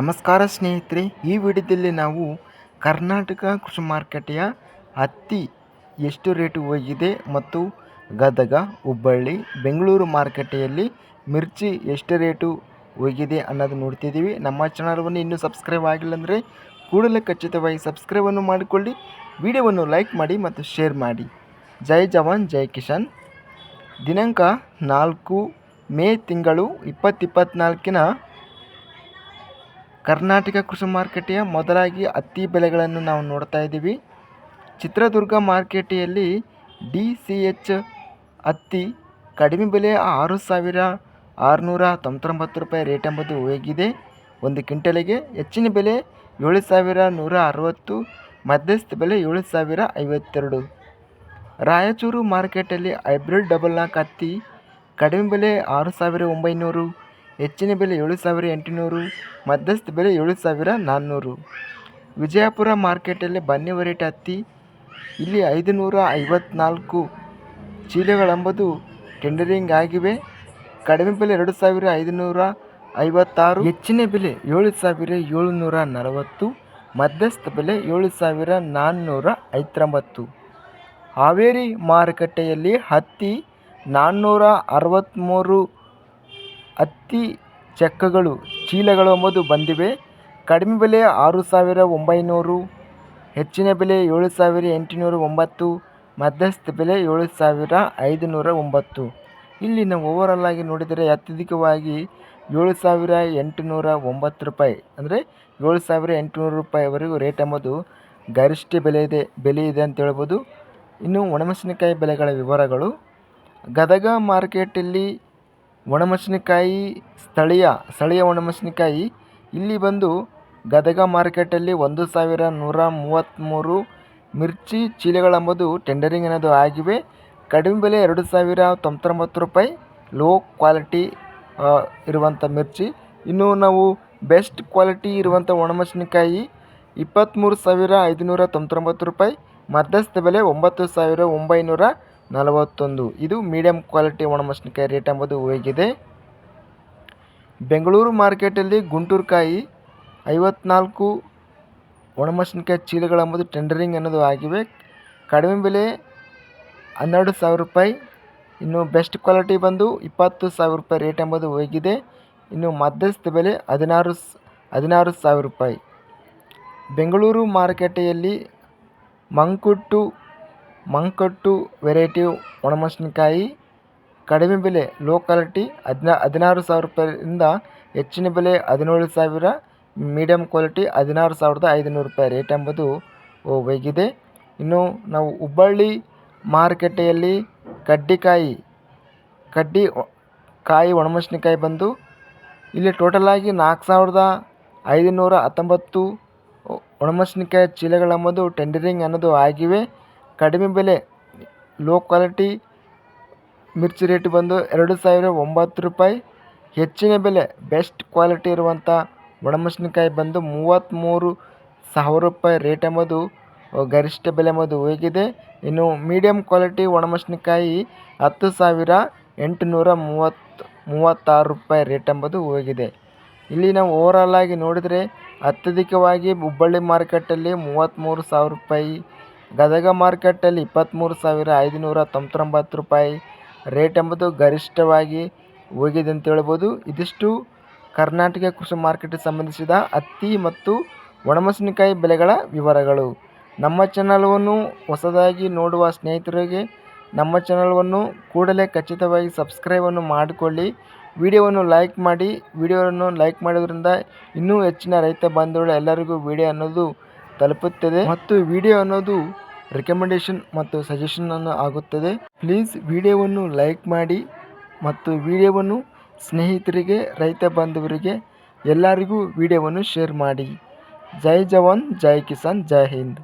ನಮಸ್ಕಾರ ಸ್ನೇಹಿತರೆ, ಈ ವಿಡಿಯೋದಲ್ಲಿ ನಾವು ಕರ್ನಾಟಕ ಕೃಷಿ ಮಾರುಕಟ್ಟೆಯ ಹತ್ತಿ ಎಷ್ಟು ರೇಟು ಹೋಗಿದೆ ಮತ್ತು ಗದಗ, ಹುಬ್ಬಳ್ಳಿ, ಬೆಂಗಳೂರು ಮಾರುಕಟ್ಟೆಯಲ್ಲಿ ಮಿರ್ಚಿ ಎಷ್ಟು ರೇಟು ಹೋಗಿದೆ ಅನ್ನೋದು ನೋಡ್ತಿದ್ದೀವಿ. ನಮ್ಮ ಚಾನಲ್ವನ್ನು ಇನ್ನೂ ಸಬ್ಸ್ಕ್ರೈಬ್ ಆಗಿಲ್ಲ ಅಂದರೆ ಕೂಡಲೇ ಖಚಿತವಾಗಿ ಸಬ್ಸ್ಕ್ರೈಬನ್ನು ಮಾಡಿಕೊಳ್ಳಿ, ವಿಡಿಯೋವನ್ನು ಲೈಕ್ ಮಾಡಿ ಮತ್ತು ಶೇರ್ ಮಾಡಿ. ಜೈ ಜವಾನ್, ಜೈ ಕಿಶನ್ ದಿನಾಂಕ ನಾಲ್ಕು ಮೇ ತಿಂಗಳು ಇಪ್ಪತ್ತಿಪ್ಪತ್ನಾಲ್ಕಿನ ಕರ್ನಾಟಕ ಕೃಷಿ ಮಾರುಕಟ್ಟೆಯ ಮೊದಲಾಗಿ ಹತ್ತಿ ಬೆಲೆಗಳನ್ನು ನಾವು ನೋಡ್ತಾ ಇದ್ದೀವಿ. ಚಿತ್ರದುರ್ಗ ಮಾರ್ಕೆಟೆಯಲ್ಲಿ ಡಿ ಸಿ ಎಚ್ ಹತ್ತಿ ಕಡಿಮೆ ಬೆಲೆ ಆರು ಸಾವಿರ ಆರುನೂರ ತೊಂಬತ್ತೊಂಬತ್ತು ರೂಪಾಯಿ ರೇಟ್ ಎಂಬುದು ಹೋಗಿದೆ. ಒಂದು ಕ್ವಿಂಟಲಿಗೆ ಹೆಚ್ಚಿನ ಬೆಲೆ ಏಳು ಸಾವಿರ ನೂರ ಅರವತ್ತು, ಮಧ್ಯಸ್ಥ ಬೆಲೆ ಏಳು ಸಾವಿರ ಐವತ್ತೆರಡು. ರಾಯಚೂರು ಮಾರ್ಕೆಟಲ್ಲಿ ಹೈಬ್ರಿಡ್ ಡಬಲ್ ನಾಲ್ಕು ಹತ್ತಿ ಕಡಿಮೆ ಬೆಲೆ ಆರು ಸಾವಿರ ಒಂಬೈನೂರು ಹೆಚ್ಚಿನ ಬೆಲೆ ಏಳು ಸಾವಿರ ಎಂಟುನೂರು, ಮಧ್ಯಸ್ಥ ಬೆಲೆ ಏಳು ಸಾವಿರ ನಾನ್ನೂರು. ವಿಜಯಪುರ ಮಾರ್ಕೆಟಲ್ಲಿ ಬನ್ನಿ ವೆರೈಟಿ ಹತ್ತಿ, ಇಲ್ಲಿ ಐದು ನೂರ ಐವತ್ನಾಲ್ಕು ಚೀಲಗಳೆಂಬುದು ಟೆಂಡರಿಂಗ್ ಆಗಿವೆ. ಕಡಿಮೆ ಬೆಲೆ ಎರಡು ಸಾವಿರ ಐದುನೂರ ಐವತ್ತಾರು, ಹೆಚ್ಚಿನ ಬೆಲೆ ಏಳು ಸಾವಿರ ಏಳುನೂರ ನಲವತ್ತು, ಮಧ್ಯಸ್ಥ ಬೆಲೆ ಏಳು ಸಾವಿರ ನಾನ್ನೂರ ಐವತ್ತೊಂಬತ್ತು. ಹಾವೇರಿ ಮಾರುಕಟ್ಟೆಯಲ್ಲಿ ಹತ್ತಿ ನಾನ್ನೂರ ಅರವತ್ತ್ಮೂರು ಹತ್ತಿ ಚೆಕ್ಕಗಳು, ಚೀಲಗಳು ಎಂಬುದು ಬಂದಿವೆ. ಕಡಿಮೆ ಬೆಲೆ ಆರು ಸಾವಿರ ಒಂಬೈನೂರು, ಹೆಚ್ಚಿನ ಬೆಲೆ ಏಳು ಸಾವಿರ ಎಂಟುನೂರ ಒಂಬತ್ತು, ಮಧ್ಯಸ್ಥ ಬೆಲೆ ಏಳು ಸಾವಿರ ಐದುನೂರ ಒಂಬತ್ತು. ಇಲ್ಲಿ ನಾವು ಓವರಾಲ್ ಆಗಿ ನೋಡಿದರೆ ಅತ್ಯಧಿಕವಾಗಿ ಏಳು ಸಾವಿರ ಎಂಟುನೂರ ಒಂಬತ್ತು ರೂಪಾಯಿ, ಅಂದರೆ ಏಳು ಸಾವಿರ ಎಂಟುನೂರು ರೂಪಾಯಿವರೆಗೂ ರೇಟ್ ಎಂಬುದು ಗರಿಷ್ಠ ಬೆಲೆ ಇದೆ ಬೆಲೆ ಇದೆ ಅಂತ ಹೇಳ್ಬೋದು. ಇನ್ನು ಒಣಮೆಣಸಿನಕಾಯಿ ಬೆಲೆಗಳ ವಿವರಗಳು. ಗದಗ ಮಾರ್ಕೆಟಲ್ಲಿ ಒಣಮೆಣಸಿನಕಾಯಿ ಸ್ಥಳೀಯ ಸ್ಥಳೀಯ ಒಣಮೆಣಸಿನಕಾಯಿ ಇಲ್ಲಿ ಬಂದು ಗದಗ ಮಾರ್ಕೆಟಲ್ಲಿ ಒಂದು ಸಾವಿರ ನೂರ ಮೂವತ್ತ್ಮೂರು ಮಿರ್ಚಿ ಚೀಲಗಳೆಂಬುದು ಟೆಂಡರಿಂಗ್ ಅನ್ನೋದು ಆಗಿವೆ. ಕಡಿಮೆ ಬೆಲೆ ಎರಡು ಸಾವಿರ ತೊಂಬತ್ತೊಂಬತ್ತು ರೂಪಾಯಿ ಲೋ ಕ್ವಾಲಿಟಿ ಇರುವಂಥ ಮಿರ್ಚಿ. ಇನ್ನು ನಾವು ಬೆಸ್ಟ್ ಕ್ವಾಲಿಟಿ ಇರುವಂಥ ಒಣಮೆಣಸಿನಕಾಯಿ ಇಪ್ಪತ್ತ್ಮೂರು ಸಾವಿರ ಐದುನೂರ ತೊಂಬತ್ತೊಂಬತ್ತು ರೂಪಾಯಿ, ಮಧ್ಯಸ್ಥ ಬೆಲೆ ಒಂಬತ್ತು ಸಾವಿರ ಒಂಬೈನೂರ ನಲವತ್ತೊಂದು. ಇದು ಮೀಡಿಯಂ ಕ್ವಾಲಿಟಿ ಒಣಮೆಣಸಿನಕಾಯಿ ರೇಟ್ ಎಂಬುದು ಹೋಗಿದೆ. ಬೆಂಗಳೂರು ಮಾರ್ಕೆಟಲ್ಲಿ ಗುಂಟೂರುಕಾಯಿ ಐವತ್ನಾಲ್ಕು ಒಣಮೆಣಸಿನಕಾಯಿ ಚೀಲಗಳೆಂಬುದು ಟೆಂಡರಿಂಗ್ ಅನ್ನೋದು ಆಗಿವೆ. ಕಡಿಮೆ ಬೆಲೆ ಹನ್ನೆರಡು ಸಾವಿರ ರೂಪಾಯಿ. ಇನ್ನು ಬೆಸ್ಟ್ ಕ್ವಾಲಿಟಿ ಬಂದು ಇಪ್ಪತ್ತು ಸಾವಿರ ರೂಪಾಯಿ ರೇಟ್ ಎಂಬುದು ಹೋಗಿದೆ. ಇನ್ನು ಮಧ್ಯಸ್ಥ ಬೆಲೆ ಹದಿನಾರು ಹದಿನಾರು ಸಾವಿರ ರೂಪಾಯಿ. ಬೆಂಗಳೂರು ಮಾರುಕಟ್ಟೆಯಲ್ಲಿ ಮಂಕುಟ್ಟು ಮಂಕಟ್ಟು, ವೆರೈಟಿ ಒಣಮೆಣಸಿನಕಾಯಿ, ಕಡಿಮೆ ಬೆಲೆ ಲೋ ಕ್ವಾಲಿಟಿ ಹದಿನಾ ಹದಿನಾರು ಸಾವಿರ ರೂಪಾಯಿಂದ ಹೆಚ್ಚಿನ ಬೆಲೆ ಹದಿನೇಳು ಸಾವಿರ ಮೀಡಿಯಮ್ ಕ್ವಾಲಿಟಿ ಹದಿನಾರು ಸಾವಿರದ ಐದುನೂರು ರೂಪಾಯಿ ರೇಟ್ ಎಂಬುದು ಹೋಗಿದೆ. ಇನ್ನು ನಾವು ಹುಬ್ಬಳ್ಳಿ ಮಾರುಕಟ್ಟೆಯಲ್ಲಿ ಕಡ್ಡಿಕಾಯಿ, ಕಡ್ಡಿ ಕಾಯಿ ಒಣಮೆಣಸಿನಕಾಯಿ ಬಂದು, ಇಲ್ಲಿ ಟೋಟಲಾಗಿ ನಾಲ್ಕು ಸಾವಿರದ ಐದುನೂರ ಹತ್ತೊಂಬತ್ತು ಒಣಮೆಣಸಿನಕಾಯಿ ಚೀಲಗಳೆಂಬುದು ಟೆಂಡರಿಂಗ್ ಅನ್ನೋದು ಆಗಿವೆ. ಕಡಿಮೆ ಬೆಲೆ ಲೋ ಕ್ವಾಲಿಟಿ ಮಿರ್ಚಿ ರೇಟ್ ಬಂದು ಎರಡು ಸಾವಿರ ಒಂಬತ್ತು ರೂಪಾಯಿ. ಹೆಚ್ಚಿನ ಬೆಲೆ ಬೆಸ್ಟ್ ಕ್ವಾಲಿಟಿ ಇರುವಂಥ ಒಣಮೆಣಸಿನಕಾಯಿ ಬಂದು ಮೂವತ್ತ್ಮೂರು ಸಾವಿರ ರೂಪಾಯಿ ರೇಟ್ ಎಂಬುದು ಗರಿಷ್ಠ ಬೆಲೆ ಎಂಬುದು ಹೋಗಿದೆ. ಇನ್ನು ಮೀಡಿಯಮ್ ಕ್ವಾಲಿಟಿ ಒಣಮೆಣಸಿನಕಾಯಿ ಹತ್ತು ಸಾವಿರ ಎಂಟುನೂರ ಮೂವತ್ತು, ಮೂವತ್ತಾರು ರೂಪಾಯಿ ರೇಟ್ ಎಂಬುದು ಹೋಗಿದೆ. ಇಲ್ಲಿ ನಾವು ಓವರಾಲ್ ಆಗಿ ನೋಡಿದರೆ ಅತ್ಯಧಿಕವಾಗಿ ಹುಬ್ಬಳ್ಳಿ ಮಾರ್ಕೆಟಲ್ಲಿ ಮೂವತ್ತ್ಮೂರು ಸಾವಿರ ರೂಪಾಯಿ ಗದಗ ಮಾರ್ಕೆಟಲ್ಲಿ ಇಪ್ಪತ್ತ್ಮೂರು ಸಾವಿರ ಐದುನೂರ ತೊಂಬತ್ತೊಂಬತ್ತು ರೂಪಾಯಿ ರೇಟ್ ಎಂಬುದು ಗರಿಷ್ಠವಾಗಿ ಹೋಗಿದೆ ಅಂತ ಹೇಳ್ಬೋದು ಇದಿಷ್ಟು ಕರ್ನಾಟಕ ಕೃಷಿ ಮಾರ್ಕೆಟ್ಗೆ ಸಂಬಂಧಿಸಿದ ಹತ್ತಿ ಮತ್ತು ಒಣಮೆಣಸಿನಕಾಯಿ ಬೆಲೆಗಳ ವಿವರಗಳು. ನಮ್ಮ ಚಾನಲ್ವನ್ನು ಹೊಸದಾಗಿ ನೋಡುವ ಸ್ನೇಹಿತರಿಗೆ ನಮ್ಮ ಚಾನಲ್ವನ್ನು ಕೂಡಲೇ ಖಚಿತವಾಗಿ ಸಬ್ಸ್ಕ್ರೈಬನ್ನು ಮಾಡಿಕೊಳ್ಳಿ. ವಿಡಿಯೋವನ್ನು ಲೈಕ್ ಮಾಡಿ, ವಿಡಿಯೋವನ್ನು ಲೈಕ್ ಮಾಡೋದ್ರಿಂದ ಇನ್ನೂ ಹೆಚ್ಚಿನ ರೈತ ಬಾಂಧವರು ಎಲ್ಲರಿಗೂ ವಿಡಿಯೋ ಅನ್ನೋದು ತಲುಪುತ್ತದೆ. ಮತ್ತು ವಿಡಿಯೋ ಅನ್ನೋದು ರೆಕಮೆಂಡೇಶನ್ ಮತ್ತು ಸಜೆಷನನ್ನು ಆಗುತ್ತದೆ. ಪ್ಲೀಸ್ ವಿಡಿಯೋವನ್ನು ಲೈಕ್ ಮಾಡಿ ಮತ್ತು ವಿಡಿಯೋವನ್ನು ಸ್ನೇಹಿತರಿಗೆ, ರೈತ ಬಾಂಧವರಿಗೆ ಎಲ್ಲರಿಗೂ ವಿಡಿಯೋವನ್ನು ಶೇರ್ ಮಾಡಿ. ಜೈ ಜವಾನ್, ಜೈ ಕಿಸಾನ್, ಜೈ ಹಿಂದ್.